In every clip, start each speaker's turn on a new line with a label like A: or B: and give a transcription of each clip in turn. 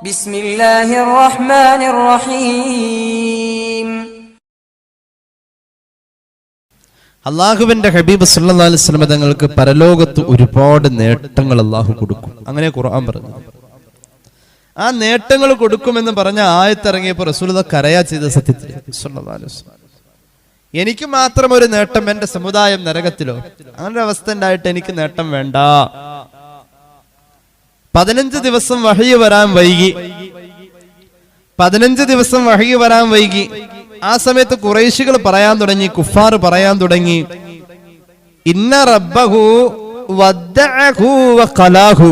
A: ബിസ്മില്ലാഹിർ റഹ്മാനിർ റഹീം
B: അള്ളാഹുവിന്റെ ഹബീബ് സല്ലാ അലിസ്ലമ തങ്ങൾക്ക് പരലോകത്ത് ഒരുപാട് നേട്ടങ്ങൾ അള്ളാഹു കൊടുക്കും. അങ്ങനെ ഖുർആൻ പറഞ്ഞു. ആ നേട്ടങ്ങൾ കൊടുക്കുമെന്ന് പറഞ്ഞ ആയത്തിറങ്ങിയപ്പോൾ റസൂലത കരയാ ചെയ്ത സത്യത്തിൽ എനിക്ക് മാത്രം ഒരു നേട്ടം എന്റെ സമുദായം നരകത്തിലോ? അങ്ങനെ അവസ്ഥ ഉണ്ടായിട്ട് എനിക്ക് നേട്ടം വേണ്ട. പതിനഞ്ച് ദിവസം വഹി വരാൻ വൈകി. പതിനഞ്ച് ദിവസം വഹി വരാൻ വൈകി. ആ സമയത്ത് കുറേശികൾ പറയാൻ തുടങ്ങി കുഫാർ പറയാൻ തുടങ്ങി. ഇന്ന റബ്ബഹു കലാഹു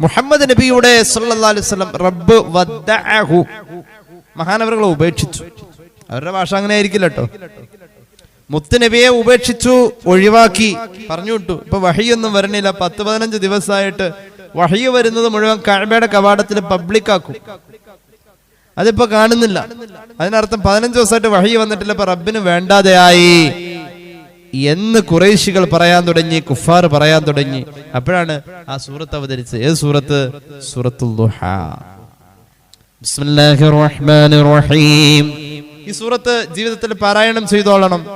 B: മുഹമ്മദ് നബിയുടെ വസല്ലം റബ്ബ് മഹാനവറുകളെ ഉപേക്ഷിച്ചു. അവരുടെ ഭാഷ അങ്ങനെ ആയിരിക്കില്ല കേട്ടോ മുത്തുനബിയെ ഉപേക്ഷിച്ചു ഒഴിവാക്കി. പറഞ്ഞു വിട്ടു. ഇപ്പൊ വഹിയൊന്നും വരണില്ല. പത്ത് പതിനഞ്ച് ദിവസമായിട്ട് വഹിയ വരുന്നത് മുഴുവൻ കഴമയുടെ കവാടത്തിൽ പബ്ലിക് ആക്കും. അതിപ്പോ കാണുന്നില്ല. അതിനർത്ഥം പതിനഞ്ച് ദിവസമായിട്ട് വഹി വന്നിട്ടില്ല. ഇപ്പൊ റബ്ബിന് വേണ്ടാതെയായി. എന്ന് കുറേശികൾ പറയാൻ തുടങ്ങി കുഫാർ പറയാൻ തുടങ്ങി. അപ്പോഴാണ് ആ സൂറത്ത് അവതരിച്ച് ഏത് സൂറത്ത്? സൂറത്തുൽ ഈ സൂറത്ത് ജീവിതത്തിൽ പാരായണം ചെയ്തോളണം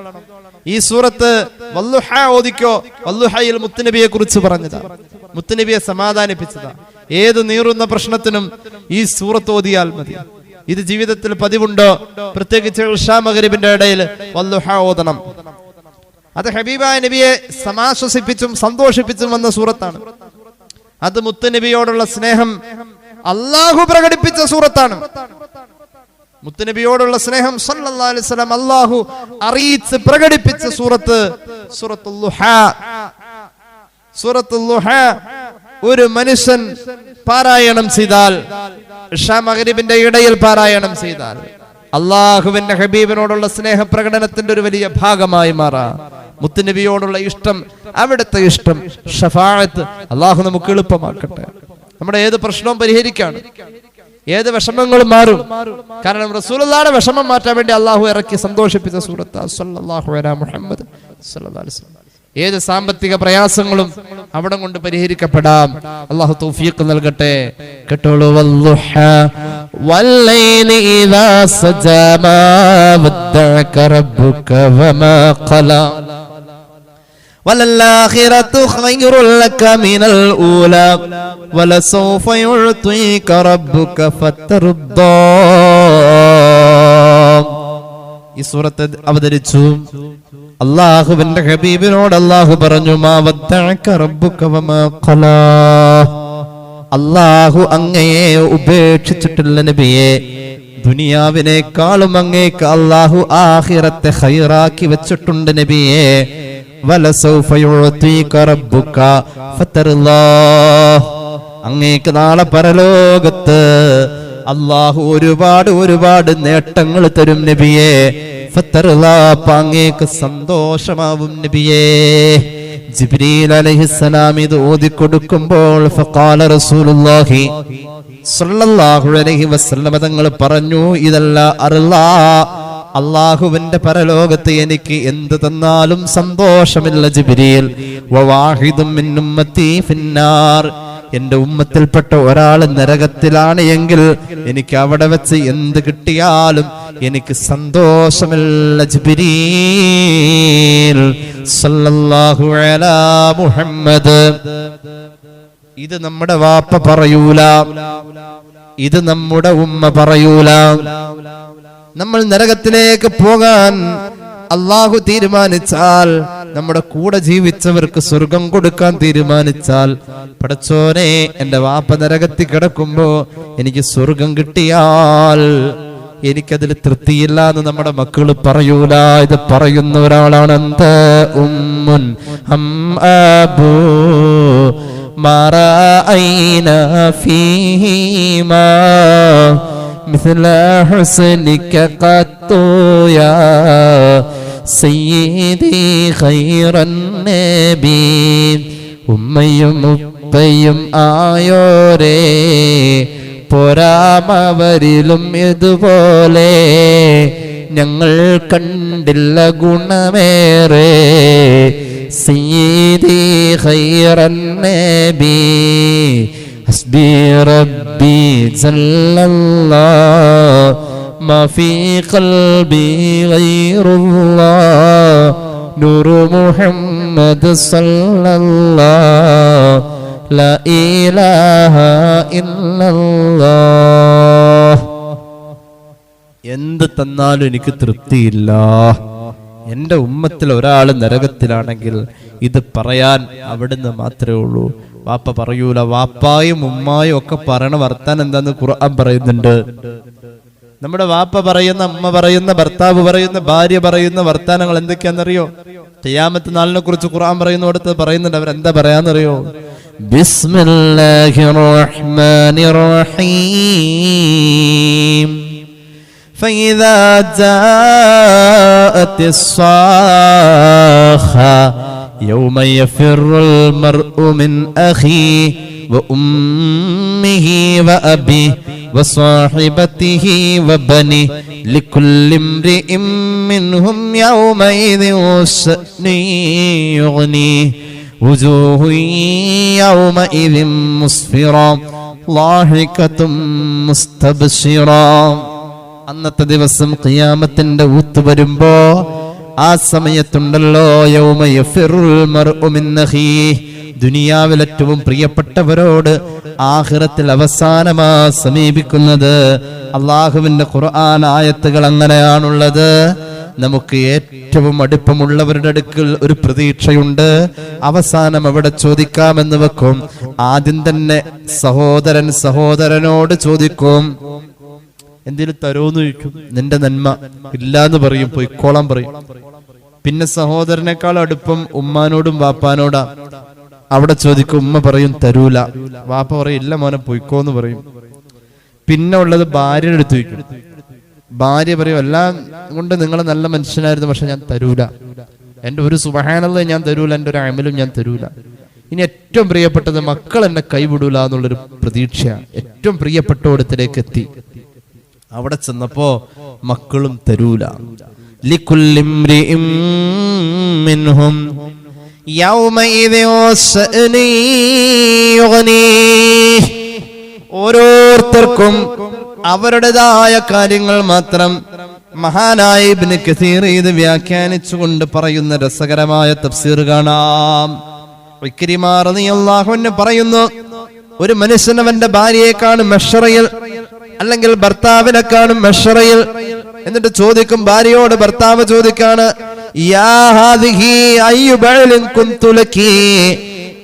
B: ഈ സൂറത്ത് വല്ലുഹ ഓദിക്കോ വല്ലുഹയിൽ മുത്തുനബിയെ കുറിച്ച് പറഞ്ഞതാ. മുത്തുനബിയെ സമാധാനിപ്പിച്ചതാ. ഏത് നീറുന്ന പ്രശ്നത്തിനും ഈ സൂറത്ത് ഓതിയാൽ മതി. ഇത് ജീവിതത്തിൽ പതിവുണ്ടോ? പ്രത്യേകിച്ച് ഉഷാ മകരിബിന്റെ ഇടയിൽ വല്ലുഹ ഓതണം. അത് ഹബീബായ നബിയെ സമാശ്വസിപ്പിച്ചും സന്തോഷിപ്പിച്ചും വന്ന സൂറത്താണ്. അത് മുത്തുനബിയോടുള്ള സ്നേഹം അള്ളാഹു പ്രകടിപ്പിച്ച സൂറത്താണ്. മുത്തുനബിയോടുള്ള സ്നേഹം സല്ലല്ലാഹു അലൈഹി വസല്ലം അള്ളാഹു അറിയിച്ച് പ്രകടിപ്പിച്ച സൂറത്ത് സൂറത്തുൽ ലുഹ. സൂറത്തുൽ ലുഹ. ഒരു മനുഷ്യൻ പാരായണം ചെയ്താൽ ഇഷാ മഗ്രിബിന്റെ ഇടയിൽ പാരായണം ചെയ്താൽ അള്ളാഹുവിന്റെ ഹബീബിനോടുള്ള സ്നേഹപ്രകടനത്തിന്റെ ഒരു വലിയ ഭാഗമായി മാറാം. മുത്തുനബിയോടുള്ള ഇഷ്ടം അവിടുത്തെ ഇഷ്ടം ഷഫാഴത്ത് അള്ളാഹു നമുക്ക് എളുപ്പമാക്കട്ടെ. നമ്മുടെ ഏത് പ്രശ്നവും പരിഹരിക്കാണ്. ഏത് വിഷമങ്ങളും മാറും. കാരണം റസൂലുള്ളാടെ വിഷമം മാറ്റാൻ വേണ്ടി അള്ളാഹു ഇറക്കി സന്തോഷിപ്പിച്ച സൂറത്ത് മുഹമ്മദ്. ഏത് സാമ്പത്തിക പ്രയാസങ്ങളും അവിടെ കൊണ്ട് പരിഹരിക്കപ്പെടാം. അള്ളാഹു തൗഫീഖ് നൽകട്ടെ. കേട്ടോളൂ വല്ലുഹ وللآخرة خير لك من الأولى ولسوف يعطيك ربك فترضى ഈ സൂറത്ത് അവതരിച്ചു അള്ളാഹുവിന്റെ ഹബീബിനോട് അള്ളാഹു പറഞ്ഞു മാ വദ്ദഅക റബ്ബുക വമാ ഖലാ അള്ളാഹു അങ്ങയെ ഉപേക്ഷിച്ചിട്ടില്ല നബിയെ ദുനിയാവിനേക്കാളും അങ്ങേക്ക് അള്ളാഹു ആഹിറത്തെ ഹൈറാക്കി വെച്ചിട്ടുണ്ട് നബിയെ വലസൗഫ യുഅതീക റബ്ബുക ഫതർലാ. അങ്ങേക്ക് നാളെ പരലോകത്ത് അള്ളാഹു ഒരുപാട് ഒരുപാട് നേട്ടങ്ങൾ തരും നബിയെ. ഫതർല്ലാ അങ്ങേക്ക് സന്തോഷമാവും നബിയേ. ജിബ്രീൽ അലൈഹിസ്സലാം ഇത് ഓതി കൊടുക്കുമ്പോൾ ഫഖാല റസൂലുള്ളാഹി സ്വല്ലല്ലാഹു അലൈഹി വസല്ലമ തങ്ങൾ പറഞ്ഞു ഇതല്ല അറുല്ലാ അള്ളാഹുവിന്റെ പരലോകത്ത് എനിക്ക് എന്ത് തന്നാലും സന്തോഷമില്ല ഫിന്നാർ. എന്റെ ഉമ്മത്തിൽപ്പെട്ട ഒരാൾ നരകത്തിലാണ് എങ്കിൽ എനിക്ക് അവിടെ വെച്ച് എന്ത് കിട്ടിയാലും എനിക്ക് സന്തോഷമില്ല മുഹമ്മദ്. ഇത് നമ്മുടെ വാപ്പ പറയൂല. ഇത് നമ്മുടെ ഉമ്മ പറയൂല. നമ്മൾ നരകത്തിലേക്ക് പോകാൻ അള്ളാഹു തീരുമാനിച്ചാൽ നമ്മുടെ കൂടെ ജീവിച്ചവർക്ക് സ്വർഗം കൊടുക്കാൻ തീരുമാനിച്ചാൽ പടച്ചോനെ എന്റെ വാപ്പ നരകത്തിൽ കിടക്കുമ്പോ എനിക്ക് സ്വർഗം കിട്ടിയാൽ എനിക്കതിൽ തൃപ്തിയില്ല എന്ന് നമ്മുടെ മക്കൾ പറയൂല. ഇത് പറയുന്ന ഒരാളാണ് എന്ത് ഉമ്മുൻ ഫീഹിമാ مثل حسنك قط يا سيدي خير النبي ഉമ്മയും ഉപ്പയും ആയോരേ പോരാമവരിലും ഇതുപോലെ ഞങ്ങൾ കണ്ടില്ല ഗുണമേറെ സീതി ഖൈറൻ നബി حسبي ربي جل الله ما في قلبي غير الله نور محمد صلى الله لا إله إلا الله എന്ത് തന്നാലും എനിക്ക് തൃപ്തിയില്ല എന്റെ ഉമ്മത്തിൽ ഒരാൾ നരകത്തിലാണെങ്കിൽ ഇത് പറയാൻ അവിടുന്ന് മാത്രമേ ഉള്ളൂ. വാപ്പ പറയൂല വാപ്പായും ഉമ്മായും ഒക്കെ പറയണ വർത്താൻ എന്താന്ന് ഖുർആൻ പറയുന്നുണ്ട്. നമ്മുടെ വാപ്പ പറയുന്ന അമ്മ പറയുന്ന ഭർത്താവ് പറയുന്ന ഭാര്യ പറയുന്ന വർത്താനങ്ങൾ എന്തൊക്കെയാണെന്നറിയോ? ചെയ്യാമത്ത് നാളിനെ കുറിച്ച് ഖുർആൻ പറയുന്നിടത്ത് പറയുന്നുണ്ട്. അവരെന്താ പറയാന്നറിയോ? ബിസ്മില്ലാഹിർ റഹ്മാനിർ റഹീം. فإذا جاءت الصاخة يوم يفر المرء من أخيه وأمه وأبيه وصاحبته وبنيه لكل امرئ منهم يومئذ شأن يغنيه وجوه يومئذ مسفرة ضاحكة مستبشرة. അന്നത്തെ ദിവസം ഖിയാമത്തിന്റെ ഊത്ത് വരുമ്പോ ആ സമയത്തുണ്ടല്ലോ. ദുനിയാവിൽ ഏറ്റവും പ്രിയപ്പെട്ടവരോട് ആഖിറത്തിൽ അവസാനമാ സമീപിക്കുന്നത് അള്ളാഹുവിന്റെ ഖുർആൻ ആയത്തുകൾ അങ്ങനെയാണുള്ളത്. നമുക്ക് ഏറ്റവും അടുപ്പമുള്ളവരുടെ അടുക്കൽ ഒരു പ്രതീക്ഷയുണ്ട്. അവസാനം അവിടെ ചോദിക്കാമെന്ന് വെക്കും. ആദ്യം തന്നെ സഹോദരൻ സഹോദരനോട് ചോദിക്കും. എന്തേലും തരുമെന്ന് ചോദിക്കും. നിന്റെ നന്മ ഇല്ലാന്ന് പറയും പൊയ്ക്കോളാൻ പറയും. പിന്നെ സഹോദരനേക്കാൾ അടുപ്പം ഉമ്മാനോടും വാപ്പാനോടാ. അവിടെ ചോദിക്കും ഉമ്മ പറയും തരൂല. വാപ്പ പറയും ഇല്ല മോനെ പൊയ്ക്കോന്ന് പറയും. പിന്നെ ഉള്ളത് ഭാര്യയുടെ അടുത്ത് ചോദിക്കും. ഭാര്യ പറയും എല്ലാം കൊണ്ട് നിങ്ങൾ നല്ല മനുഷ്യനായിരുന്നു പക്ഷെ ഞാൻ തരൂല. എന്റെ ഒരു സുബഹാനത ഞാൻ തരൂല. എന്റെ ഒരു അമലും ഞാൻ തരൂല. ഇനി ഏറ്റവും പ്രിയപ്പെട്ടത് മക്കൾ എന്നെ കൈവിടൂല എന്നുള്ളൊരു പ്രതീക്ഷയാണ്. ഏറ്റവും പ്രിയപ്പെട്ടോടത്തിലേക്ക് എത്തി. അവിടെ ചെന്നപ്പോ മക്കളും തരൂല. ഓരോരുത്തർക്കും അവരുടേതായ കാര്യങ്ങൾ മാത്രം മഹാനായ ഇബ്നു കസീർ ഇത് വ്യാഖ്യാനിച്ചുകൊണ്ട് പറയുന്ന രസകരമായ തഫ്സീർ കാണാം ഇക്രിമാ നീ അള്ളാഹുവിന് പറയുന്നു ഒരു മനുഷ്യനവന്റെ അവന്റെ ഭാര്യയെ മെഷറയിൽ അല്ലെങ്കിൽ ഭർത്താവിനെ കാണും മെഷറയിൽ എന്നിട്ട് ചോദിക്കും ഭാര്യയോട് ഭർത്താവ് ചോദിക്കാണ്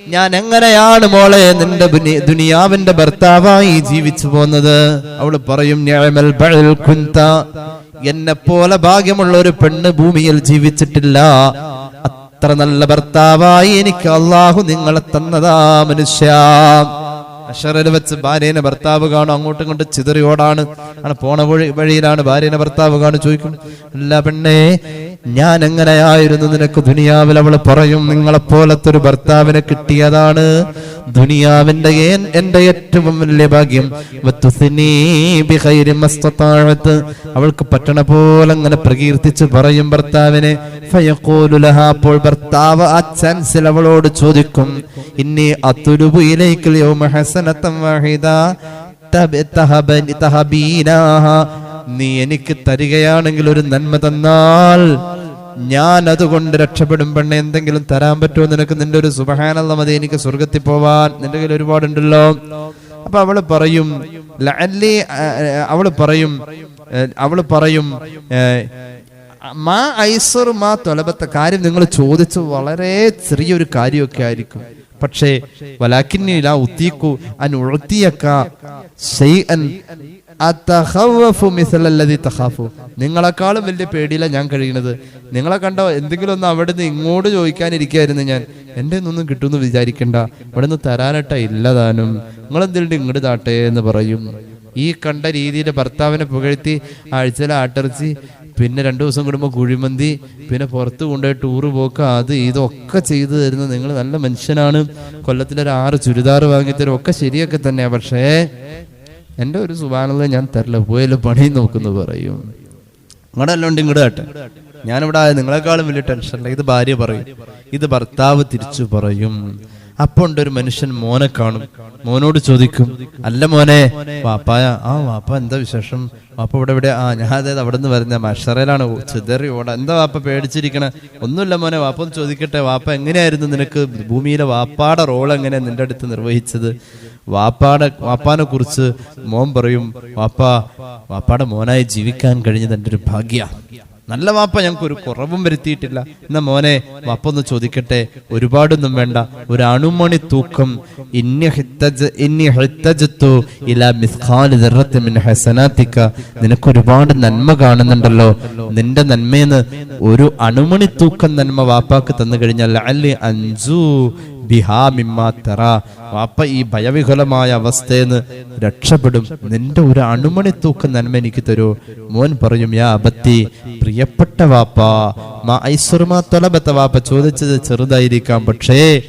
B: ഞാൻ എങ്ങനെയാണ് മോളെ നിന്റെ ദുനി- ദുനിയാവിന്റെ ഭർത്താവായി ജീവിച്ചു പോന്നത്? അവൾ പറയും "നിഅമൽ ബഅൽ കുന്ത. എന്നെ പോലെ ഭാഗ്യമുള്ള ഒരു പെണ്ണ് ഭൂമിയിൽ ജീവിച്ചിട്ടില്ല. അത്ര നല്ല ഭർത്താവായി എനിക്ക് അള്ളാഹു നിങ്ങളെ തന്നതാ മനുഷ്യ. അഷറിൽ വെച്ച് ഭാര്യനെ ഭർത്താവ് കാണും അങ്ങോട്ടും ഇങ്ങോട്ടും ചിതറിയോടാണ്. ആണ് പോണ വഴി വഴിയിലാണ് ഭാര്യനെ ഭർത്താവ് കാണും ചോദിക്കും അല്ല പെണ്ണേ ഞാൻ എങ്ങനെയായിരുന്നു നിനക്ക് ദുനിയാവിൽ അവൾ പറയും നിങ്ങളെ പോലത്തെ ഒരു ഭർത്താവിനെ കിട്ടിയതാണ് ദുനിയാവിന്റെ എന്റെ ഏറ്റവും വലിയ ഭാഗ്യം. അവൾക്ക് പറ്റണ പോലെ അങ്ങനെ പ്രകീർത്തിച്ച് പറയും ഭർത്താവിനെ. അപ്പോൾ ഭർത്താവ് ആ ചാൻസിൽ അവളോട് ചോദിക്കും ഇന്നി അതുലുബു നീ എനിക്ക് തരികയാണെങ്കിൽ ഒരു നന്മ തന്നാൽ ഞാൻ അതുകൊണ്ട് രക്ഷപ്പെടും പെണ്ണെ എന്തെങ്കിലും തരാൻ പറ്റുമോ നിനക്ക്? നിന്റെ ഒരു സുബഹാനല്ല മതി എനിക്ക് സ്വർഗത്തിൽ പോവാൻ. നിന്റെ കയ്യിൽ ഒരുപാടുണ്ടല്ലോ. അപ്പൊ അവൾ പറയും ആ, അവൾ പറയും അവൾ പറയും മാ ഐസർ മാ തൊലബത്തെ. കാര്യം നിങ്ങൾ ചോദിച്ചു വളരെ ചെറിയൊരു കാര്യമൊക്കെ ആയിരിക്കും. പക്ഷേ അൻ നിങ്ങളെക്കാളും വലിയ പേടിയില്ല ഞാൻ കഴിയുന്നത്. നിങ്ങളെ കണ്ടോ എന്തെങ്കിലും ഒന്ന് അവിടെ നിന്ന് ഇങ്ങോട്ട് ചോദിക്കാനിരിക്കായിരുന്നു ഞാൻ. എന്റെ ഒന്നും കിട്ടുമെന്ന് വിചാരിക്കണ്ട. ഇവിടുന്ന് തരാനട്ട ഇല്ലതാനും. നിങ്ങൾ എന്തെങ്കിലും ഇങ്ങോട്ട് താട്ടേ എന്ന് പറയും. ഈ കണ്ട രീതിയിൽ ഭർത്താവിനെ പുകഴ്ത്തി ആഴ്ചയിലെ ആട്ടിറച്ചി പിന്നെ രണ്ടു ദിവസം കൂടുമ്പോൾ കുഴിമന്തി പിന്നെ പുറത്ത് കൊണ്ടുപോയി ടൂറ് പോക്ക് അത് ഇതൊക്കെ ചെയ്തു തരുന്ന നിങ്ങൾ നല്ല മനുഷ്യനാണ്. കൊല്ലത്തിലൊരു ആറ് ചുരിദാർ വാങ്ങിത്തരും ഒക്കെ ശരിയൊക്കെ തന്നെയാ. പക്ഷേ എന്റെ ഒരു സുബാനത ഞാൻ തരില്ല പോയാലും പണി നോക്കുന്നു പറയും. നിങ്ങളുടെ അല്ലോണ്ട് ഇങ്ങോട്ട് കേട്ടെ. ഞാനിവിടെ നിങ്ങളെക്കാളും വലിയ ടെൻഷനില്ല ഇത് ഭാര്യ പറയും ഇത് ഭർത്താവ് തിരിച്ചു പറയും. അപ്പൊ ഒരു മനുഷ്യൻ മോനെ കാണും. മോനോട് ചോദിക്കും അല്ല മോനെ വാപ്പായ ആ വാപ്പ എന്താ വിശേഷം? വാപ്പ ഇവിടെ ഇവിടെ ആ ഞാൻ അതായത് അവിടെ നിന്ന് വരുന്ന മഷറയിലാണ് ചിതറി ഓട എന്താ വാപ്പ പേടിച്ചിരിക്കണ? ഒന്നുമില്ല മോനെ വാപ്പ ഒന്ന് ചോദിക്കട്ടെ വാപ്പ എങ്ങനെയായിരുന്നു നിനക്ക് ഭൂമിയിലെ വാപ്പാടെ റോൾ എങ്ങനെയാ നിന്റെ അടുത്ത് നിർവഹിച്ചത്? വാപ്പാടെ വാപ്പാനെ കുറിച്ച് മോൻ പറയും വാപ്പ വാപ്പാടെ മോനായി ജീവിക്കാൻ കഴിഞ്ഞത് എന്റെ ഒരു ഭാഗ്യ. നല്ല വാപ്പ ഞങ്ങൾക്ക് ഒരു കുറവും വരുത്തിയിട്ടില്ല. എന്നാ മോനെ വാപ്പ ഒന്ന് ചോദിക്കട്ടെ. ഒരുപാടൊന്നും വേണ്ട. ഒരു അണുമണി തൂക്കം. നിനക്ക് ഒരുപാട് നന്മ കാണുന്നുണ്ടല്ലോ. നിന്റെ നന്മയെന്ന് ഒരു അണുമണി തൂക്കം നന്മ വാപ്പാക്ക് തന്നു കഴിഞ്ഞാൽ അല്ലെ അൻജു ബിഹാ ഈ ഭയവിഹുലമായ അവസ്ഥയെന്ന് രക്ഷപ്പെടും. നിന്റെ ഒരു അണുമണി തൂക്കം നന്മ എനിക്ക് തരൂ. മോൻ പറയും യാ അബത്തി പ്രിയപ്പെട്ട വാപ്പ മാ ഐസ്വറുമാ തൊലബത്ത. വാപ്പ ചോദിച്ചത് ചെറുതായിരിക്കാം പക്ഷേ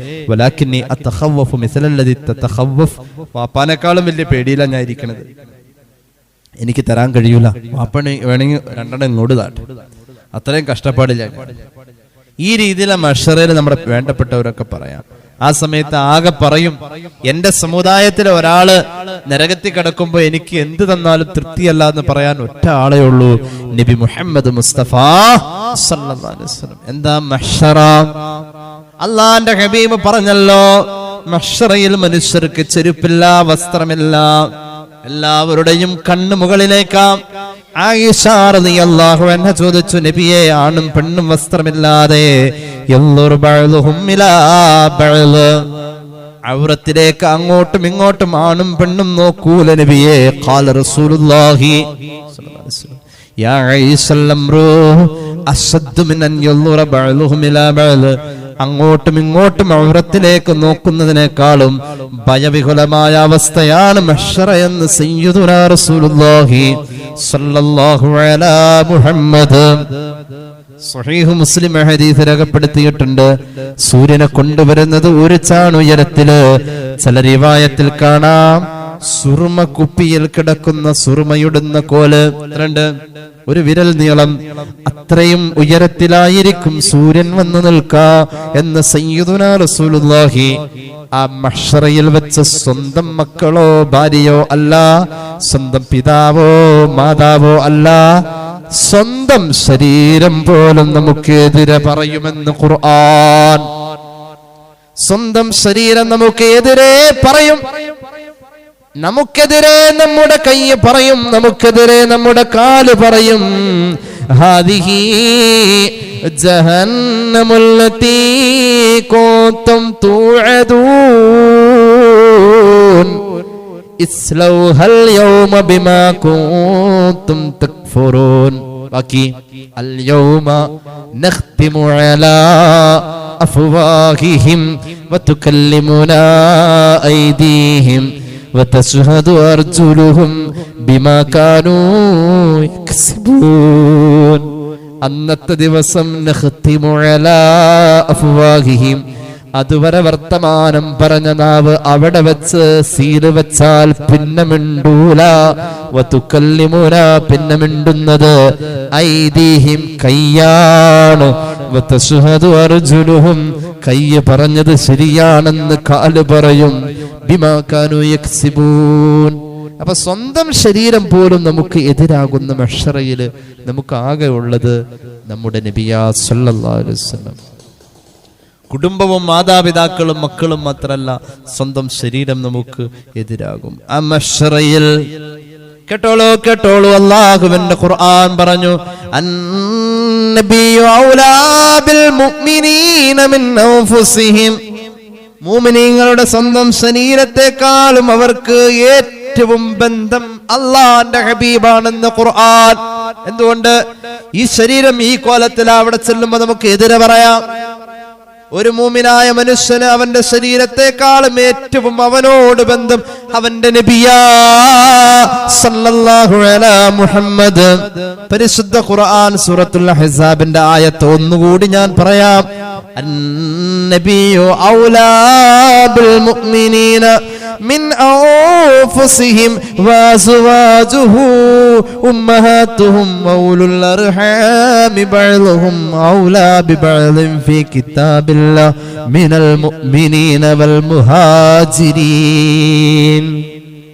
B: വാപ്പാനേക്കാളും വലിയ പേടിയില്ല ഞാൻ ഇരിക്കണത് എനിക്ക് തരാൻ കഴിയൂല. വാപ്പണി വേണമെങ്കിൽ രണ്ടെണ്ണം ഇങ്ങോട്ട് താട്ടെ. അത്രയും കഷ്ടപ്പാടില്ല. ഈ രീതിയിലെ മഷറയിൽ നമ്മുടെ വേണ്ടപ്പെട്ടവരൊക്കെ പറയാം. ആ സമയത്ത് ആകെ പറയും എന്റെ സമുദായത്തിലെ ഒരാൾ നരകത്തിൽ കിടക്കുമ്പോ എനിക്ക് എന്ത് തന്നാലും തൃപ്തിയല്ല എന്ന് പറയാൻ ഒറ്റ ആളേ ഉള്ളൂ നബി മുഹമ്മദ് മുസ്തഫ. എന്താ മഷറ അള്ളാന്റെ ഹബീബ് പറഞ്ഞല്ലോ മഷറയിൽ മനുഷ്യർക്ക് ചെരുപ്പില്ല വസ്ത്രമില്ല എല്ലാവരുടെയും കണ്ണു മുകളിലേക്കാം ആയിഷാർ നീ അള്ളാഹു എന്നെ ചോദിച്ചു നബിയെ ആണും പെണ്ണും വസ്ത്രമില്ലാതെ ഔറത്തിലേക്ക് അങ്ങോട്ടും ഇങ്ങോട്ടും ആണും പെണ്ണും നോക്കൂല നബിയെ ഖാല റസൂലുള്ളാഹി. യാ ബഅ്ള്. അങ്ങോട്ടും ഇങ്ങോട്ടും ഔറത്തിലേക്ക് നോക്കുന്നതിനേക്കാളും ഭയവിഹുലമായ അവസ്ഥയാണ് എന്ന് സയ്യിദുനാ റസൂലുള്ളാഹി മുഹമ്മദ് സ്വഹീഹ് മുസ്ലിം ഹദീസ് രേഖപ്പെടുത്തിയിട്ടുണ്ട്. സൂര്യനെ കൊണ്ടുവരുന്നത് ഒരു ചാണുയരത്തിൽ ചില റിവായത്തിൽ കാണാം. സുറുമ കുപ്പിയിൽ കിടക്കുന്ന സുർമയുടുന്ന കോൽ. രണ്ട് ഒരു വിരൽ നീളം. അത്രയും ഉയരത്തിലായിരിക്കും സൂര്യൻ വന്നു നിൽക്ക എന്ന് സയ്യിദുനാ റസൂലുള്ളാഹി ആ മഷറയിൽ വെച്ച് സ്വന്തം മക്കളോ ഭാര്യയോ അല്ല സ്വന്തം പിതാവോ മാതാവോ അല്ല സ്വന്തം ശരീരം പോലും നമുക്കെതിരെ പറയുമെന്ന് ഖുർആൻ. സ്വന്തം ശരീരം നമുക്കെതിരെ പറയും. നമുക്കെതിരെ നമ്മുടെ കൈ പറയും. നമുക്കെതിരെ നമ്മുടെ കാൽ പറയും. ഹാദിഹി ഇസ്ലൗഹൽ യൗമ ബിമാ കൂത്തും തക്ഫുറൂൻ ബാക്കി അൽ യൗമ നഖ്തിമു അലാ അഫ്വാഹിഹിം വതുകല്ലിമുനാ ഐദീഹിം وتشهد أرجلهم بما كانوا يكسبون അന്നത്തെ ദിവസം നഖ്തിമു അലാ അഫ്വാഹിഹിം അതുവരെ വർത്തമാനം പറഞ്ഞ നാവ് അവിടെ വെച്ച് സീൽ വെച്ചാൽ പിന്നെ മിണ്ടൂല. വത്തുക്കല്ലിമൂല പിന്നെ മിണ്ടുന്നത് ഐതിഹ്യം കയ്യാണ്. അർജുനുഹും കയ്യ് പറഞ്ഞത് ശരിയാണെന്ന് കാൽ പറയും. ബിമാക്കാനു അപ്പൊ സ്വന്തം ശരീരം പോലും നമുക്ക് എതിരാകുന്ന മഷറയിൽ നമുക്ക് ആകെ ഉള്ളത് നമ്മുടെ നബിയാ സല്ലല്ലാഹു അലൈഹി വസല്ലം. കുടുംബവും മാതാപിതാക്കളും മക്കളും മാത്രമല്ല സ്വന്തം ശരീരം നമുക്ക് എതിരാകും. ആ മഷറയിൽ കേട്ടോളൂ കേട്ടോളൂ അള്ളാഹുവിന്റെ ഖുർആൻ പറഞ്ഞു മൂമിനീങ്ങളുടെ സ്വന്തം ശരീരത്തെക്കാളും അവർക്ക് ഏറ്റവും ബന്ധം അള്ളാന്റെ ഹബീബാണെന്ന് ഖുർആൻ. എന്തുകൊണ്ട്? ഈ ശരീരം ഈ കോലത്തിൽ അവിടെ ചെല്ലുമ്പോ നമുക്ക് എതിരെ പറയാം. ഒരു മൂമിനായ മനുഷ്യന് അവന്റെ ശരീരത്തെക്കാളും ഏറ്റവും അവനോട് ബന്ധം അവന്റെ മുഹമ്മദ്. പരിശുദ്ധ ഖുർആൻ സൂറത്തുൽ ഹിസാബിന്റെ ആയത്ത് ഒന്നുകൂടി ഞാൻ പറയാം. النبي أولى بالمؤمنين من أنفسهم وأزواجه أمهاتهم وأولو الأرحام بعضهم أولى ببعض في كتاب الله من المؤمنين والمهاجرين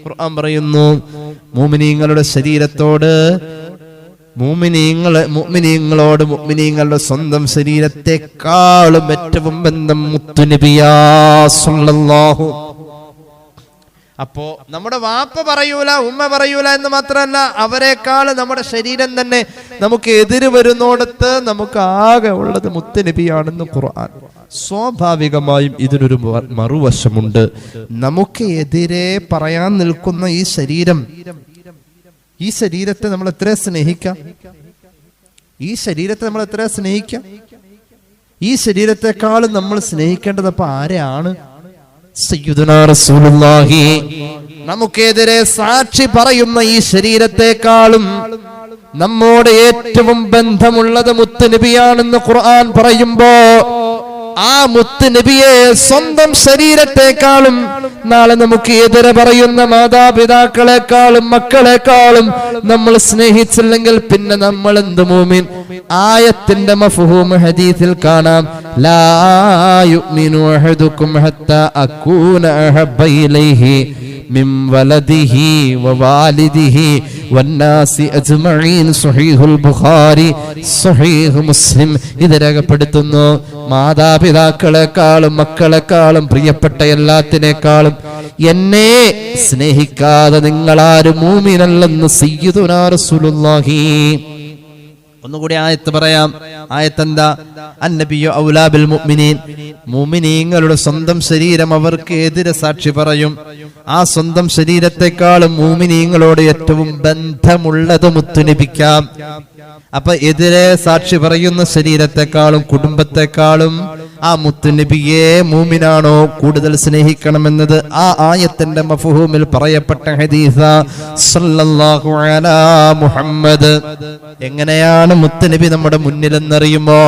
B: ഖുർആൻ പറയുന്നു മോമിനീങ്ങളുടെ ശരീരത്തോട് മൂമിനീങ്ങളെ മുഅ്മിനീങ്ങളോട് മുഅ്മിനീങ്ങളുടെ സ്വന്തം ശരീരത്തെക്കാളും ഏറ്റവും ബന്ധം മുത്തുനബിയാഹു അപ്പോ നമ്മുടെ വാപ്പ പറയൂല ഉമ്മ പറയൂല എന്ന് മാത്രമല്ല അവരെക്കാൾ നമ്മുടെ ശരീരം തന്നെ നമുക്ക് എതിര് വരുന്നോടത്ത് നമുക്ക് ആകെ ഉള്ളത് മുത്തുനബിയാണെന്ന് ഖുർആൻ. സ്വാഭാവികമായും ഇതിനൊരു മറുവശമുണ്ട്. നമുക്ക് എതിരെ പറയാൻ നിൽക്കുന്ന ഈ ശരീരം ഈ ശരീരത്തെ നമ്മൾ എത്ര സ്നേഹിക്കാം? ഈ ശരീരത്തെ നമ്മൾ എത്ര സ്നേഹിക്കാം? ഈ ശരീരത്തെക്കാളും നമ്മൾ സ്നേഹിക്കേണ്ടത് അപ്പൊ ആരെയാണ്? നമുക്കെതിരെ സാക്ഷി പറയുന്ന ഈ ശരീരത്തെക്കാളും നമ്മോട് ഏറ്റവും ബന്ധമുള്ളത് മുത്തനബിയാണെന്ന് ഖുർആൻ പറയുമ്പോ ആ മുത്ത് നബിയെ സ്വന്തം ശരീരത്തെക്കാളും നാളെ നമുക്ക് എതിരെ പറയുന്ന മാതാപിതാക്കളെക്കാളും മക്കളെക്കാളും നമ്മൾ സ്നേഹിച്ചില്ലെങ്കിൽ പിന്നെ നമ്മൾ എന്ത് മൂമിൻ? ആയത്തിന്റെ മഫ്ഹൂം ഹദീസിൽ കാണാം. ലാ യുഅ്മിനു അഹദുക്കും ഹത്താ അകൂന അഹബ്ബ ഇലൈഹി മിൻ വലദിഹി വവാലിദിഹി വന്നാസി അജ്മഈൻ സ്വഹീഹുൽ ബുഖാരി സ്വഹീഹു മുസ്ലിം ഇത് രേഖപ്പെടുത്തുന്നു. മാതാപിതാക്കളെക്കാളും മക്കളെക്കാളും പ്രിയപ്പെട്ട എല്ലാത്തിനേക്കാളും എന്നെ സ്നേഹിക്കാതെ നിങ്ങളാരും മൂമിനല്ലെന്ന് സയ്യിദുനാ റസൂലുള്ളാഹി. ഒന്നുകൂടി ആയത്ത് പറയാം. ആയത്തെന്താ? അന്നബിയോ ഔലാബിൽ മുഅ്മിനീൻ. മുഅ്മിനീങ്ങളുടെ സ്വന്തം ശരീരം അവർക്ക് എതിരെ സാക്ഷി പറയും. ആ സ്വന്തം ശരീരത്തെക്കാളും മുഅ്മിനീങ്ങളോട് ഏറ്റവും ബന്ധമുള്ളത് മുത്തുനിപ്പിക്കാം അപ്പൊ എതിരെ സാക്ഷി പറയുന്ന ശരീരത്തെക്കാളും കുടുംബത്തെക്കാളും ആ മുത്തുനബിയെ മൂമിനാണോ കൂടുതൽ സ്നേഹിക്കണമെന്നത്? ആ ആയത്തിന്റെ മഫുഹൂമിൽ പറയപ്പെട്ട ഹദീസ സല്ലല്ലാഹു അലാ മുഹമ്മദ്. എങ്ങനെയാണ് മുത്തുനബി നമ്മുടെ മുന്നിലെന്നറിയുമോ?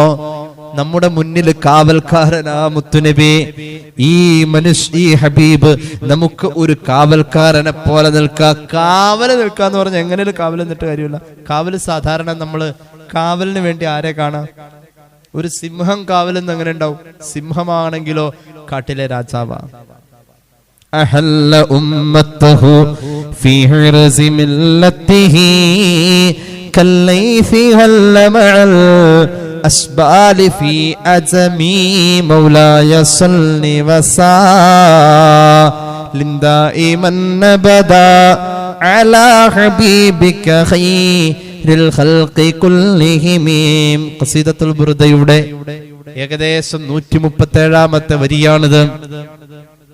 B: നമ്മുടെ മുന്നിൽ കാവൽക്കാരനാ മുത്തുനബി. ഈ മനുഷ്യ ഈ ഹബീബ് നമുക്ക് ഒരു കാവൽക്കാരനെ പോലെ നിൽക്കുക കാവൽ നിൽക്കാന്ന് പറഞ്ഞാൽ എങ്ങനെ കാവൽ നിന്നിട്ട് കാര്യമില്ല. കാവൽ സാധാരണ നമ്മൾ കാവലിന് വേണ്ടി ആരെ കാണാം? ഒരു സിംഹം കാവലെന്ന് എങ്ങനെ ഉണ്ടാവും സിംഹമാണെങ്കിലോ കാട്ടിലെ രാജാവാ أحل أمته في عرز ملته كالليث هل مع الأسبال في أزمي مولاي صل وسلم دائما أبدا على حبيبك خير ഖസീദത്തുൽ ബുർദയുടെ ഏകദേശം നൂറ്റി മുപ്പത്തേഴാമത്തെ വരിയാണിത്.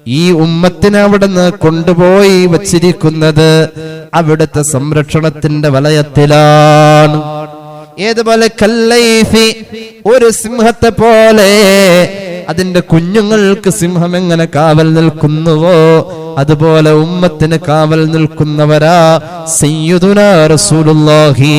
B: ഈ ഉമ്മത്തിനെ അവിടുന്ന് കൊണ്ടുപോയി വച്ചിരിക്കുന്നത് അവിടുത്തെ സംരക്ഷണത്തിന്റെ വലയത്തിലാണ്. ഏതുപോലെ കല്ലൈഫി ഒരു സിംഹത്തെ പോലെ അതിന്റെ കുഞ്ഞുങ്ങൾക്ക് സിംഹം എങ്ങനെ കാവൽ നിൽക്കുന്നുവോ? അതുപോലെ ഉമ്മത്തിന് കാവൽ നിൽക്കുന്നവരാ റസൂലുള്ളാഹി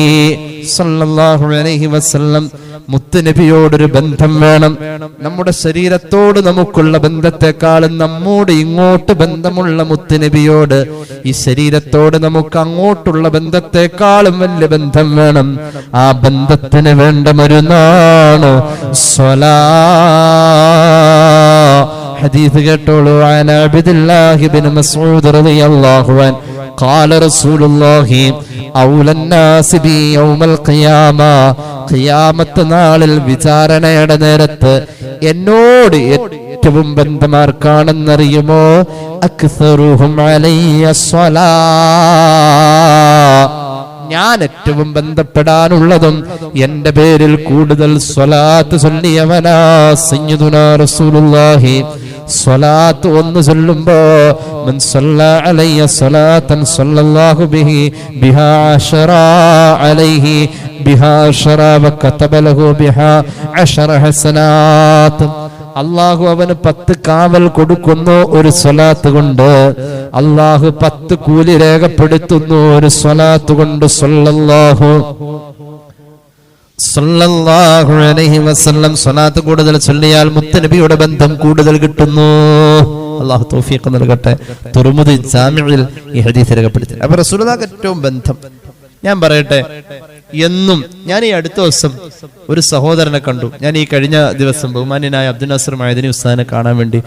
B: അലൈഹി വസല്ലം. മുത്തുനബിയോടൊരു ബന്ധം വേണം. നമ്മുടെ ശരീരത്തോട് നമുക്കുള്ള ബന്ധത്തെക്കാളും നമ്മോട് ഇങ്ങോട്ട് ബന്ധമുള്ള മുത്തുനബിയോട് ഈ ശരീരത്തോട് നമുക്ക് അങ്ങോട്ടുള്ള ബന്ധത്തെക്കാളും വലിയ ബന്ധം വേണം. ആ ബന്ധത്തിന് വേണ്ട മരുന്നാണ് സ്വലാ. ഹദീസ് കേട്ടോളൂ عن عبد الله بن مسعود رضي الله عنه قال رسول الله أولى الناس بي يوم القيامة ഖിയാമത്ത് നാളിൽ വിചാരണയുടെ നേരത്ത് എന്നോട് ഏറ്റവും ബന്ധമാർക്കാണെന്നറിയുമോ അക്സറുഹും അലയ്യ സ്വലാ ഞാൻ ഏറ്റവും ബന്ധപ്പെടാനുള്ളതും എന്റെ പേരിൽ കൂടുതൽ സ്വലാത്ത് ചൊല്ലിയവനാ സയ്യിദുനാ റസൂലുള്ളാഹി. സ്വലാത്ത് ഒന്ന് ചൊല്ലുമ്പോ മൻ സല്ല സല്ലല്ലാഹു ബിഹി അലൈഹി അശറ കതബ ലഹു ബിഹാ അള്ളാഹു അവന് പത്ത് കാവൽ കൊടുക്കുന്നു ഒരു സ്വലാത്ത് കൊണ്ട് അള്ളാഹു പത്ത് കൂലി രേഖപ്പെടുത്തുന്നു ഒരു സ്വലാത്ത് കൊണ്ട് വസല്ലം സ്വലാത്ത് കൂടുതൽ ചൊല്ലിയാൽ മുത്തനബിയുടെ ബന്ധം കൂടുതൽ കിട്ടുന്നു. അള്ളാഹു തൗഫീഖ് നൽകട്ടെ. തുറമുദ് ജാമ്യങ്ങളിൽ ഈ ഹദീസ് രേഖപ്പെടുത്തി. അപ്പൊ റസൂലുള്ളാഹിക്ക് ഏറ്റവും ബന്ധം. ഞാൻ പറയട്ടെ എന്നും ഞാൻ ഈ അടുത്ത ദിവസം ഒരു സഹോദരനെ കണ്ടു. ഞാൻ ഈ കഴിഞ്ഞ ദിവസം ബഹുമാന്യനായ അബ്ദുൽ നസർ മൈദിനി ഉസ്താദിനെ കാണാൻ വേണ്ടി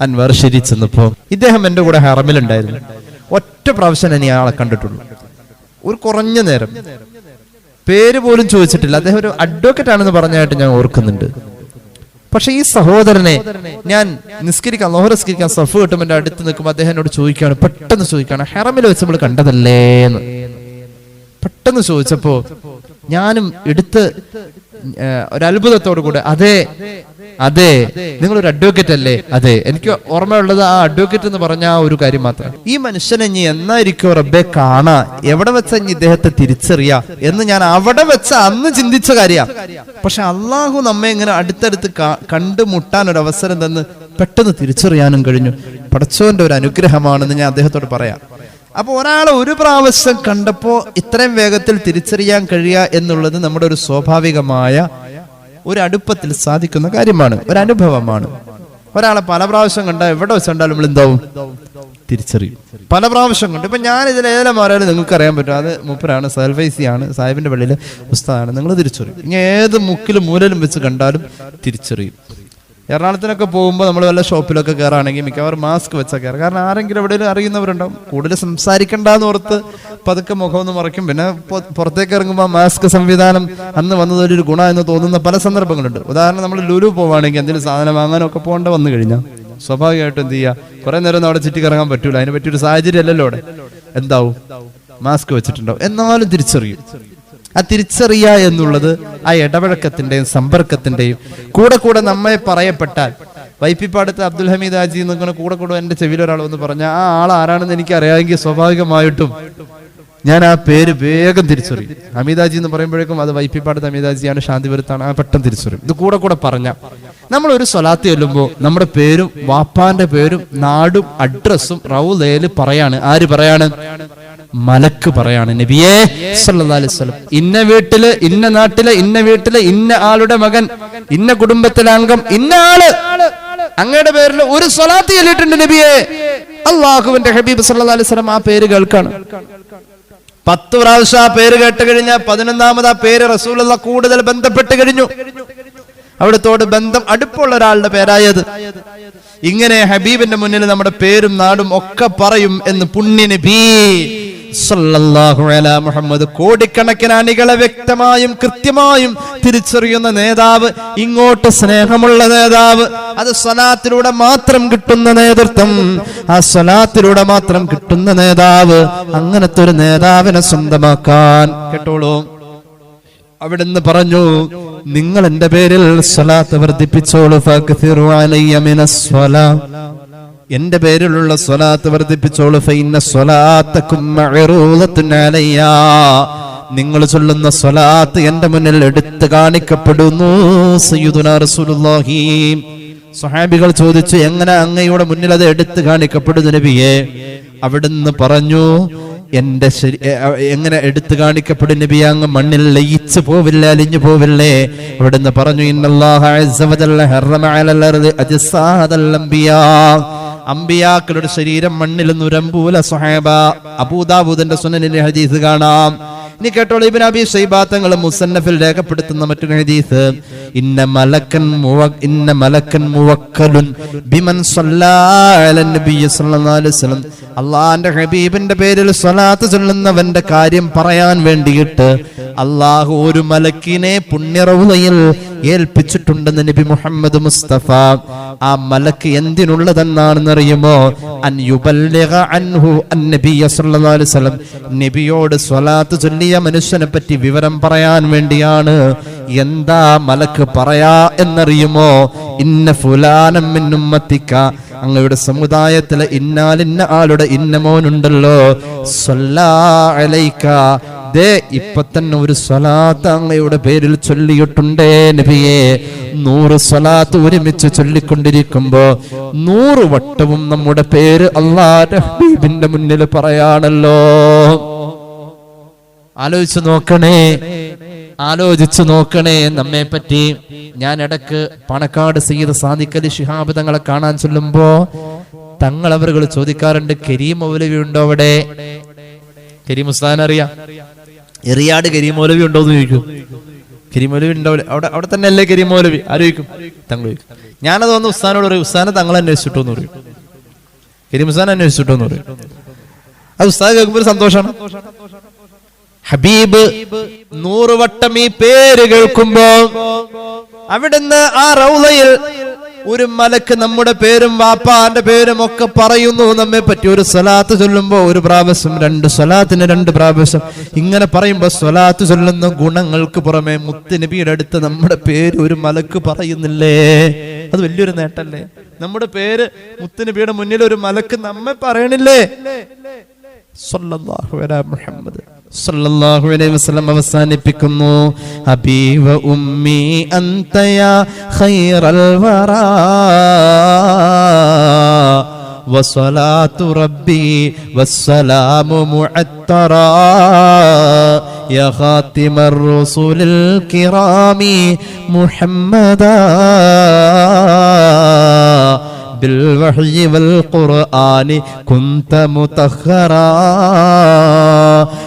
B: അൻവർ ശരി ചെന്നപ്പോ ഇദ്ദേഹം എന്റെ കൂടെ ഹറമിലുണ്ടായിരുന്നു. ഒറ്റ പ്രാവശ്യം ഞാൻ ഇയാളെ കണ്ടിട്ടുള്ളൂ. ഒരു കുറഞ്ഞ നേരം. പേര് പോലും ചോദിച്ചിട്ടില്ല. അദ്ദേഹം ഒരു അഡ്വക്കേറ്റ് ആണെന്ന് പറഞ്ഞായിട്ട് ഞാൻ ഓർക്കുന്നുണ്ട്. പക്ഷെ ഈ സഹോദരനെ ഞാൻ നിസ്കരിക്കാൻ ലോഹർ നിസ്കരിക്കാൻ സഫ് കിട്ടുമ്പോൾ അടുത്ത് നിൽക്കുമ്പോൾ അദ്ദേഹം എന്നോട് ചോദിക്കുകയാണ് പെട്ടെന്ന് ചോദിക്കുകയാണ് ഹെറമിൽ വെച്ച് നമ്മൾ കണ്ടതല്ലേ എന്ന്. പെട്ടെന്ന് ചോദിച്ചപ്പോ ഞാനും എടുത്ത് ഒരത്ഭുതത്തോടു കൂടെ അതെ അതെ നിങ്ങൾ ഒരു അഡ്വക്കേറ്റ് അല്ലേ? അതെ എനിക്ക് ഓർമ്മയുള്ളത് ആ അഡ്വക്കേറ്റ് എന്ന് പറഞ്ഞ ആ ഒരു കാര്യം മാത്രം. ഈ മനുഷ്യനെ ഇനി എന്നായിരിക്കും റബ്ബെ കാണാ? എവിടെ വെച്ച ഇനി ഇദ്ദേഹത്തെ തിരിച്ചറിയാ? എന്ന് ഞാൻ അവിടെ വെച്ച അന്ന് ചിന്തിച്ച കാര്യ. പക്ഷെ അള്ളാഹു നമ്മെ ഇങ്ങനെ അടുത്തടുത്ത് കണ്ടുമുട്ടാൻ ഒരു അവസരം തന്ന് പെട്ടെന്ന് തിരിച്ചറിയാനും കഴിഞ്ഞു. പടച്ചോന്റെ ഒരു അനുഗ്രഹമാണെന്ന് ഞാൻ അദ്ദേഹത്തോട് പറയാം. അപ്പൊ ഒരാളെ ഒരു പ്രാവശ്യം കണ്ടപ്പോ ഇത്രയും വേഗത്തിൽ തിരിച്ചറിയാൻ കഴിയുക എന്നുള്ളത് നമ്മുടെ ഒരു സ്വാഭാവികമായ ഒരു അടുപ്പത്തിൽ സാധിക്കുന്ന കാര്യമാണ് ഒരു അനുഭവമാണ്. ഒരാളെ പല പ്രാവശ്യം കണ്ടാൽ എവിടെ വെച്ച് കണ്ടാലും നമ്മൾ എന്താവും? തിരിച്ചറിയും. പല പ്രാവശ്യം കണ്ടു. ഇപ്പൊ ഞാൻ ഇതിൽ ഏതെല്ലാം മാറിയാലും നിങ്ങൾക്ക് അറിയാൻ പറ്റും. അത് മൂപ്പരാണ് സൽഫൈസിയാണ് സാഹിബിന്റെ പള്ളിയിലെ ഉസ്താദാണ്. നിങ്ങൾ തിരിച്ചറിയും. ഇനി ഏത് മുക്കിലും മൂലയിലും വെച്ച് കണ്ടാലും തിരിച്ചറിയും. എറണാകുളത്തിനൊക്കെ പോകുമ്പോൾ നമ്മൾ വല്ല ഷോപ്പിലൊക്കെ കയറുകയാണെങ്കിൽ മിക്കവാറും മാസ്ക് വെച്ചാൽ കയറുക കാരണം ആരെങ്കിലും എവിടെയെങ്കിലും അറിയുന്നവരുണ്ടാവും. കൂടുതൽ സംസാരിക്കണ്ടെന്ന് ഓർത്ത് പതുക്കെ മുഖം ഒന്ന് മറയ്ക്കും. പിന്നെ പുറത്തേക്ക് ഇറങ്ങുമ്പോൾ മാസ്ക് സംവിധാനം അന്ന് വന്നതൊരു ഗുണ എന്ന് തോന്നുന്ന പല സന്ദർഭങ്ങളുണ്ട്. ഉദാഹരണം നമ്മൾ ലുലു പോവുകയാണെങ്കിൽ എന്തെങ്കിലും സാധനം വാങ്ങാനൊക്കെ പോകേണ്ട വന്നു കഴിഞ്ഞാൽ സ്വാഭാവികമായിട്ടും എന്ത് ചെയ്യുക കുറേ നേരം അവിടെ ചുറ്റി കറങ്ങാൻ പറ്റൂല. അതിനെ പറ്റിയൊരു സാഹചര്യം അല്ലല്ലോ അവിടെ. എന്താവും? മാസ്ക് വെച്ചിട്ടുണ്ടാവും. എന്നാലും തിരിച്ചറിയും. ആ തിരിച്ചറിയ എന്നുള്ളത് ആ ഇടപഴക്കത്തിന്റെയും സമ്പർക്കത്തിന്റെയും കൂടെ കൂടെ നമ്മെ പറയപ്പെട്ടാൽ. വൈപ്പിപ്പാടത്ത് അബ്ദുൽ ഹമീദ് ആജി എന്നിങ്ങനെ കൂടെ കൂടെ എന്റെ ചെവിയിൽ ഒരാൾ വന്ന് പറഞ്ഞ ആ ആൾ ആരാണെന്ന് എനിക്ക് അറിയാമെങ്കിൽ സ്വാഭാവികമായിട്ടും ഞാൻ ആ പേര് വേഗം തിരിച്ചറിയും. അമിതാജി എന്ന് പറയുമ്പോഴേക്കും അത് വൈപ്പിപ്പാടത്ത് അമിതാജിയാണ് ശാന്തിപുരത്താണ് ആ പെട്ടെന്ന് തിരിച്ചറിയും. ഇത് കൂടെ കൂടെ പറഞ്ഞ നമ്മൾ ഒരു സ്വലാത്ത് ചെല്ലുമ്പോൾ നമ്മുടെ പേരും വാപ്പാന്റെ പേരും നാടും അഡ്രസ്സും റൗലേൽ പറയാണ്. ആര് പറയാണ്? മലക്ക് പറയാണ് നബിയേ വസല്ലം. ഇന്ന വീട്ടിൽ ഇന്ന നാട്ടിൽ ഇന്ന വീട്ടിൽ ഇന്ന ആളുടെ മകൻ ഇന്ന കുടുംബത്തിലെ അംഗം ഇന്ന ആൾ. അങ്ങയുടെ പേരിൽ ഒരു സ്വലാത്ത് ചൊല്ലിയിട്ടുണ്ട് നബിയെ. അള്ളാഹുവിന്റെ ഹബീബ് സല്ലല്ലാഹു അലൈഹി വസല്ലം ആ പേര് കേൾക്കാണ്. പത്ത് പ്രാവശ്യം ആ പേര് കേട്ട് കഴിഞ്ഞാൽ പതിനൊന്നാമത് ആ പേര് റസൂലുള്ള കൂടുതൽ ബന്ധപ്പെട്ട് കഴിഞ്ഞു. അവിടത്തോട് ബന്ധം അടുപ്പുള്ള ഒരാളുടെ പേരായത്. ഇങ്ങനെ ഹബീബിന്റെ മുന്നിൽ നമ്മുടെ പേരും നാടും ഒക്കെ പറയും എന്ന് പുണ്യ നബി. മുഹമ്മദ്. കോടിക്കണക്കിന് അണികളെ വ്യക്തമായും കൃത്യമായും തിരിച്ചറിയുന്ന നേതാവ് ഇങ്ങോട്ട് സ്നേഹമുള്ള നേതാവ് അത് സ്വലാത്തിലൂടെ മാത്രം കിട്ടുന്ന നേതൃത്വം ആ സ്വലാത്തിലൂടെ മാത്രം കിട്ടുന്ന നേതാവ് അങ്ങനത്തെ ഒരു നേതാവിനെ സ്വന്തമാക്കാൻ. കേട്ടോളൂ. അവിടുന്ന് പറഞ്ഞു നിങ്ങൾ എന്റെ പേരിൽ സ്വലാത്ത് വർദ്ധിപ്പിച്ചോളൂ എന്റെ പേരിലുള്ള സ്വലാത്ത് വർദ്ധിപ്പിച്ചോളൂ. നിങ്ങൾ ചൊല്ലുന്ന സ്വലാത്ത് എന്റെ മുന്നിൽ എടുത്തു കാണിക്കപ്പെടുന്നു. സ്വഹാബികൾ ചോദിച്ചു എങ്ങനെ അങ്ങയുടെ മുന്നിൽ അത് എടുത്തു കാണിക്കപ്പെടുന്നു നബിയെ? അവിടുന്ന് പറഞ്ഞു എന്റെ ശരി എങ്ങനെ എടുത്തു കാണിക്കപ്പെടും നബി അങ്ങ് മണ്ണിൽ ലയിച്ചു പോവില്ല അലിഞ്ഞു പോവില്ലേ? അവിടുന്ന് പറഞ്ഞു ഇന്നല്ലാഹ അലൽ അർദി അമ്പിയാക്കളുടെ ശരീരം മണ്ണിൽ നുരമ്പൂല സുഹേബ. അബൂദാബൂദന്റെ സുനനിലെ ഹദീസ് കാണാം. ഇനി കേട്ടോളൂ ഇബ്നു അബി സൈബാത്തങ്ങൾ തങ്ങൾ മുസന്നഫിൽ രേഖപ്പെടുത്തുന്ന മറ്റൊരു ഹദീസ്. ഇന്ന മലക്കൻ ഇന്ന മലക്കൻ മുവക്കലുൻ ബിമൻ അല്ലാഹുവിന്റെ ഹബീബിന്റെ പേരിൽ സ്വലാത്ത് ചൊല്ലുന്നവന്റെ കാര്യം പറയാൻ വേണ്ടിയിട്ട് അല്ലാഹു ഒരു മലക്കിനെ പുണ്യറൗലയിൽ ഏൽപ്പിച്ചിട്ടുണ്ടെന്ന് നബി മുഹമ്മദ് മുസ്തഫ. ആ മലക്ക് എന്തിനുള്ളതെന്നാണെന്നറിയുമോ? നബിയോട് സ്വലാത്ത് ചൊല്ലിയ മനുഷ്യനെ പറ്റി വിവരം പറയാൻ വേണ്ടിയാണ്. എന്താ മലക്ക് പറയാ എന്നറിയുമോ? ഇന്ന ഫുലാനം മിൻ ഉമ്മത്തിക്ക. അങ്ങയുടെ സമുദായത്തിലെ ഇന്നാലിന്ന ആളുടെ ഇന്ന മോനുണ്ടല്ലോ. ദേ ഇപ്പൊ തന്നെ ഒരു സ്വലാത്ത് അങ്ങയുടെ പേരിൽ ചൊല്ലിയിട്ടുണ്ടേ നബിയെ. നൂറ് സ്വലാത്ത് ഒരുമിച്ച് ചൊല്ലിക്കൊണ്ടിരിക്കുമ്പോ നൂറ് വട്ടവും നമ്മുടെ പേര് ഹബീബിന്റെ മുന്നിൽ പറയാണല്ലോ. ആലോചിച്ചു നോക്കണേ ആലോചിച്ചു നോക്കണേ നമ്മെ പറ്റി ഞാൻ ഇടയ്ക്ക് പണക്കാട് സയ്യിദ് സാദിഖലി ഷിഹാബ് തങ്ങളെ കാണാൻ ചൊല്ലുമ്പോ തങ്ങൾ അവരുകൾ ചോദിക്കാറുണ്ട് കരീം മൗലവി ഉണ്ടോ അവിടെ? കരീം ഉസ്താൻ അറിയാം എറിയാട് കരീം മൗലവി ഉണ്ടോ എന്ന് ചോദിക്കും. കരീം ഉണ്ടാവില്ല ഉണ്ടോ? അവിടെ? അവിടെ തന്നെ അല്ലേ കരീം ആരോപിക്കും തങ്ങൾ ചോദിക്കും. ഞാനത് വന്ന് ഉസ്താനോട് പറയും ഉസ്താനെ തങ്ങൾ അന്വേഷിച്ചിട്ടോ എന്ന് പറയും. കരീം ഉസ്താൻ അന്വേഷിച്ചിട്ടോ എന്ന് പറയും. അത് ഉസ്താദ് കേൾക്കുമ്പോൾ സന്തോഷമാണ്. ഹബീബ് നൂറ് വട്ടം ഈ പേര് കേൾക്കുമ്പോ അവിടുന്ന് ആ റൗലയിൽ ഒരു മലക്ക് നമ്മുടെ പേരും വാപ്പാന്റെ പേരും ഒക്കെ പറയുന്നു നമ്മെ പറ്റി. ഒരു സ്വലാത്ത് ചൊല്ലുമ്പോ ഒരു പ്രാവശ്യം രണ്ട് സ്വലാത്തിന് രണ്ട് പ്രാവശ്യം ഇങ്ങനെ പറയുമ്പോ സ്വലാത്ത് ചൊല്ലുന്ന ഗുണങ്ങൾക്ക് പുറമെ മുത്തുനബിയുടെ അടുത്ത് നമ്മുടെ പേര് ഒരു മലക്ക് പറയുന്നില്ലേ? അത് വലിയൊരു നേട്ടല്ലേ? നമ്മുടെ പേര് മുത്തുനബിയുടെ മുന്നിൽ ഒരു മലക്ക് നമ്മെ പറയണില്ലേ? മുഹമ്മദ്. സല്ലല്ലാഹു അലൈഹി വസല്ലം അവസാനിപ്പിക്കുന്നു ഹബീബ ഉമ്മി അന്തയ ഖൈറൽ വറാ وصلاة ربي والسلام معترا يا خاتم الرسل الكرام محمدا بالوحي والقرآن كنت مطهرا.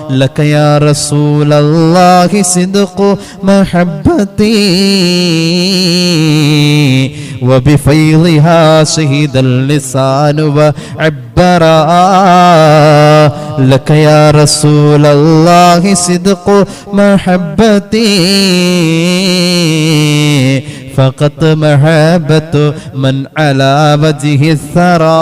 B: لك يا رسول الله صدق محبتي. وبفيضها شهد اللسان وعبرا. لك يا رسول الله صدق محبتي. فقط محبة من على وجه الثرى.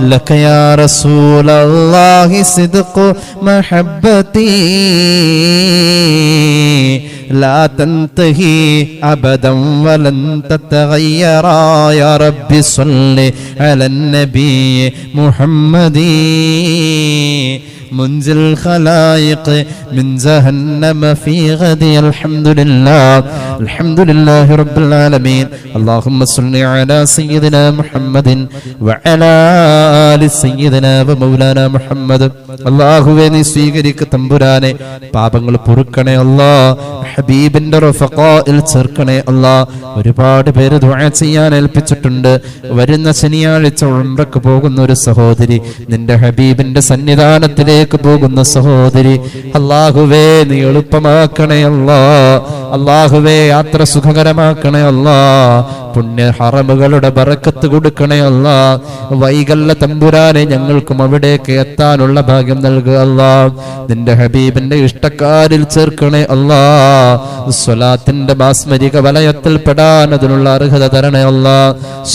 B: لك يا رسول الله صدق محبتي لا تنتهي أبدا ولن تتغيرا يا رب صل على النبي محمد. منزل الخلائق من جهنم في غدي الحمد لله الحمد لله رب العالمين اللهم صل على سيدنا محمد وعلى آل سيدنا ومولانا محمد അള്ളാഹുവെ നീ സ്വീകരിക്ക തമ്പുരാനെ പാപങ്ങൾ പൊറുക്കണേ അല്ലാ ഹബീബിന്റെ റഫഖായിൽ ചേർക്കണേ അല്ലാ ഒരുപാട് പേര് ദുആ ചെയ്യാൻ ഏൽപ്പിച്ചിട്ടുണ്ട് വരുന്ന ശനിയാഴ്ച ഉംറക്ക് പോകുന്ന ഒരു സഹോദരി നിന്റെ ഹബീബിന്റെ സന്നിധാനത്തിലേക്ക് പോകുന്ന സഹോദരി അള്ളാഹുവേ നീ എളുപ്പമാക്കണേ അല്ലാ. അള്ളാഹുവേ യാത്ര സുഖകരമാക്കണേ അല്ലാ. പുണ്യ ഹറമുകളുടെ ബറക്കത്ത് കൊടുക്കണേ അല്ല. വൈകല്ല തമ്പുരാനെ ഞങ്ങൾക്കും അവിടേക്ക് എത്താനുള്ള ഭാഗ്യം നൽകുക അല്ല. നിന്റെ ഹബീബിന്റെ ഇഷ്ടക്കാരിൽ ചേർക്കണേ അല്ല. സ്വലാത്തിന്റെ മാസ്മരിക വലയത്തിൽ പെടാൻ അതിനുള്ള അർഹത തരണേ അല്ല.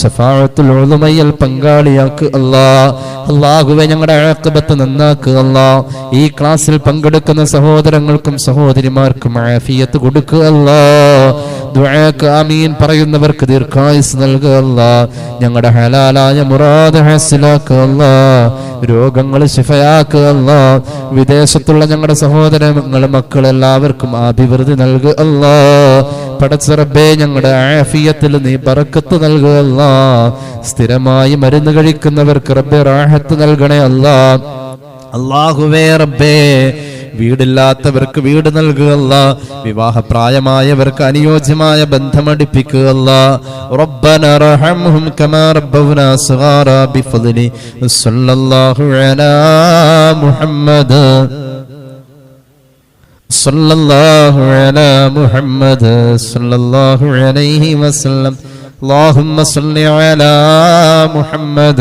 B: ഷഫാഴത്തുൽ ഉളുമയിൽ പങ്കാളിയാക്ക് അല്ല. അള്ളാഹുവെ ഞങ്ങളുടെ അഴക്കബത്ത് നന്നാക്കുക അല്ല. ഈ ക്ലാസ്സിൽ പങ്കെടുക്കുന്ന സഹോദരങ്ങൾക്കും സഹോദരിമാർക്കും ആഫിയത്ത് കൊടുക്കുക അല്ല. ആമീൻ പറയുന്നവർക്ക് ദീർഘായുസ് നൽകുക ഞങ്ങളുടെ ഹലാലായ മുറാദ് ഹാസിലാക്കുക രോഗങ്ങൾ ശിഫയാക്കുക വിദേശത്തുള്ള ഞങ്ങളുടെ സഹോദരങ്ങൾ മക്കൾ എല്ലാവർക്കും അഭിവൃദ്ധി നൽകുക പടച്ചറബേ ഞങ്ങളുടെ ആഫിയത്തിൽ നീ പറക്കത്ത് നൽകുക സ്ഥിരമായി മരുന്ന് കഴിക്കുന്നവർക്ക് റബ്ബെ റാഹത്ത് നൽകണേ അല്ലാ. അള്ളാഹുവേ റബ്ബേ വീടില്ലാത്തവർക്ക് വീട് നൽകുകയല്ല വിവാഹപ്രായമായവർക്ക് അനുയോജ്യമായ ബന്ധമടിപ്പിക്കുകയല്ല റബ്ബന റഹംഹും കമാ റബ്ബൗനാ സഗാറാ ബിഫദ്ലി സല്ലല്ലാഹു അലാ മുഹമ്മദ് صلى الله على محمد صلى الله عليه وسلم اللهم صل على محمد